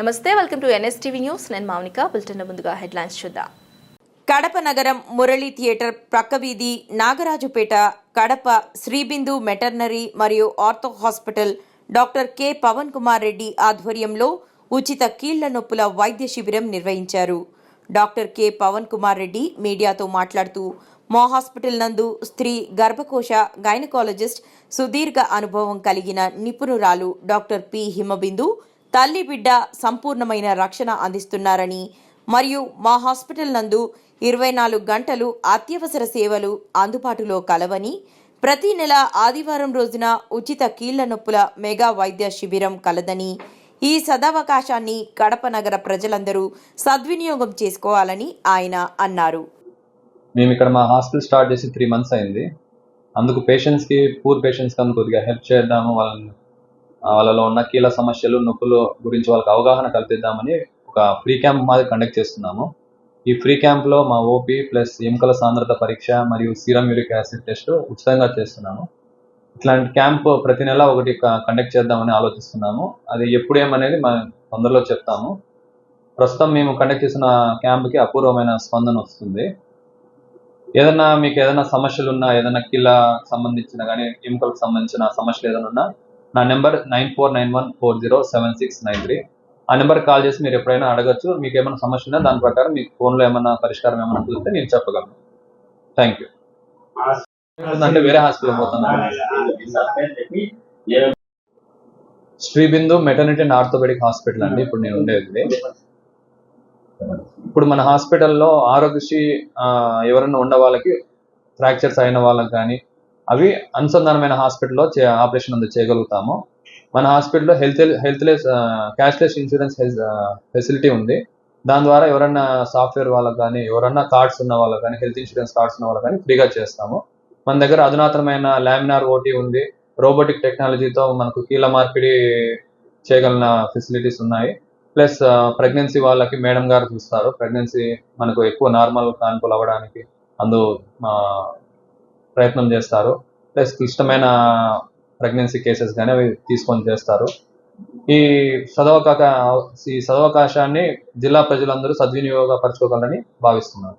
నమస్తే welcome to NSTV news. నేను Mounika. Bulletin ముందుగా హెడ్లైన్స్ చూద్దాం. కడప నగరం మురళి థియేటర్ ప్రక్క వీధి నాగరాజుపేట కడప శ్రీబిందు మెటర్నరీ మరియు ortho hospital doctor K Pavan Kumar Reddy ఆధ్వర్యంలో ఉచిత కీళ్ళ నొప్పుల వైద్య శిబిరం నిర్వహించారు. డాక్టర్ కె పవన్ కుమార్ రెడ్డి మీడియాతో మాట్లాడుతూ మా హాస్పిటల్ నందు స్త్రీ గర్భకోశ గైనకాలజిస్ట్ సుదీర్ఘ అనుభవం కలిగిన నిపుణురాలు డాక్టర్ పి హిమబిందు తల్లి బిడ్డ సంపూర్ణమైన రక్షణ అందిస్తున్నారని మరియు మా హాస్పిటల్ నందు ఇరవై నాలుగు గంటలు అత్యవసర సేవలు అందుబాటులో కలవని ప్రతి నెల ఆదివారం రోజున ఉచిత కీళ్ళ నొప్పుల మెగా వైద్య శిబిరం కలదని ఈ సదవకాశాన్ని కడప నగర ప్రజలందరూ సద్వినియోగం చేసుకోవాలని ఆయన అన్నారు. మేము ఇక్కడ మా హాస్పిటల్ స్టార్ట్ చేసి త్రీ మంత్స్ అయింది. అందుకు పేషెంట్స్కి పూర్ పేషెంట్స్కి అందుకు కొద్దిగా హెల్ప్ చేద్దాము వాళ్ళని వాళ్ళలో ఉన్న కీళ్ళ సమస్యలు నొప్పులు గురించి వాళ్ళకి అవగాహన కల్పిద్దామని ఒక ఫ్రీ క్యాంప్ మాది కండక్ట్ చేస్తున్నాము. ఈ ఫ్రీ క్యాంప్లో మా ఓపీ ప్లస్ ఎముకల సాంద్రత పరీక్ష మరియు సీరం యూరిక్ యాసిడ్ టెస్ట్ ఉచితంగా చేస్తున్నాము. ఇట్లాంటి క్యాంప్ ప్రతి నెల ఒకటి కండక్ట్ చేద్దామని ఆలోచిస్తున్నాము. అది ఎప్పుడేమనేది మనం తొందరలో చెప్తాము. ప్రస్తుతం మేము కండక్ట్ చేసిన క్యాంప్కి అపూర్వమైన స్పందన వస్తుంది. ఏదైనా మీకు ఏదైనా సమస్యలు ఉన్నా ఏదైనా కీళ్ళ సంబంధించిన కానీ ఎముకలకు సంబంధించిన సమస్యలు ఏదైనా ఉన్నా నా number nine four nine one four zero seven six nine three. ఆ నెంబర్ కాల్ చేసి మీరు ఎప్పుడైనా అడగచ్చు. మీకు ఏమైనా సమస్య ఉన్నా దాని ప్రకారం మీకు ఫోన్లో ఏమైనా పరిష్కారం ఏమైనా కుదిరితే నేను చెప్పగలను. థ్యాంక్ యూ అంటే వేరే హాస్పిటల్ పోతాను. Sribindu maternity and orthopaedic hospital అండి. ఇప్పుడు నేను ఉండేది. ఇప్పుడు మన హాస్పిటల్లో ఆరోగ్యశ్రీ ఎవరైనా ఉన్న వాళ్ళకి ఫ్రాక్చర్స్ అయిన వాళ్ళకి కానీ అవి అనుసంధానమైన హాస్పిటల్లో చే ఆపరేషన్ అందు చేయగలుగుతాము. మన హాస్పిటల్లో హెల్త్ హెల్త్లెస్ క్యాష్లెస్ ఇన్సూరెన్స్ ఫెసిలిటీ ఉంది. దాని ద్వారా ఎవరన్నా సాఫ్ట్వేర్ వాళ్ళకి కానీ ఎవరన్నా కార్డ్స్ ఉన్న వాళ్ళకి కానీ హెల్త్ ఇన్సూరెన్స్ కార్డ్స్ ఉన్న వాళ్ళకి కానీ ఫ్రీగా చేస్తాము. మన దగ్గర అధునాతనమైన లామినార్ ఓటీ ఉంది. రోబోటిక్ టెక్నాలజీతో మనకు కీళ్ళ మార్పిడి చేయగలిగిన ఫెసిలిటీస్ ఉన్నాయి. ప్లస్ ప్రెగ్నెన్సీ వాళ్ళకి మేడం గారు చూస్తారు. ప్రెగ్నెన్సీ మనకు ఎక్కువ నార్మల్ కాన్పులు అవ్వడానికి అందు ప్రయత్నం చేస్తారు. ప్లస్ క్లిష్టమైన ప్రెగ్నెన్సీ కేసెస్ కానీ అవి తీసుకొని చేస్తారు. ఈ సదవకాశ ఈ సదవకాశాన్ని జిల్లా ప్రజలందరూ సద్వినియోగపరచుకోగలని భావిస్తున్నారు.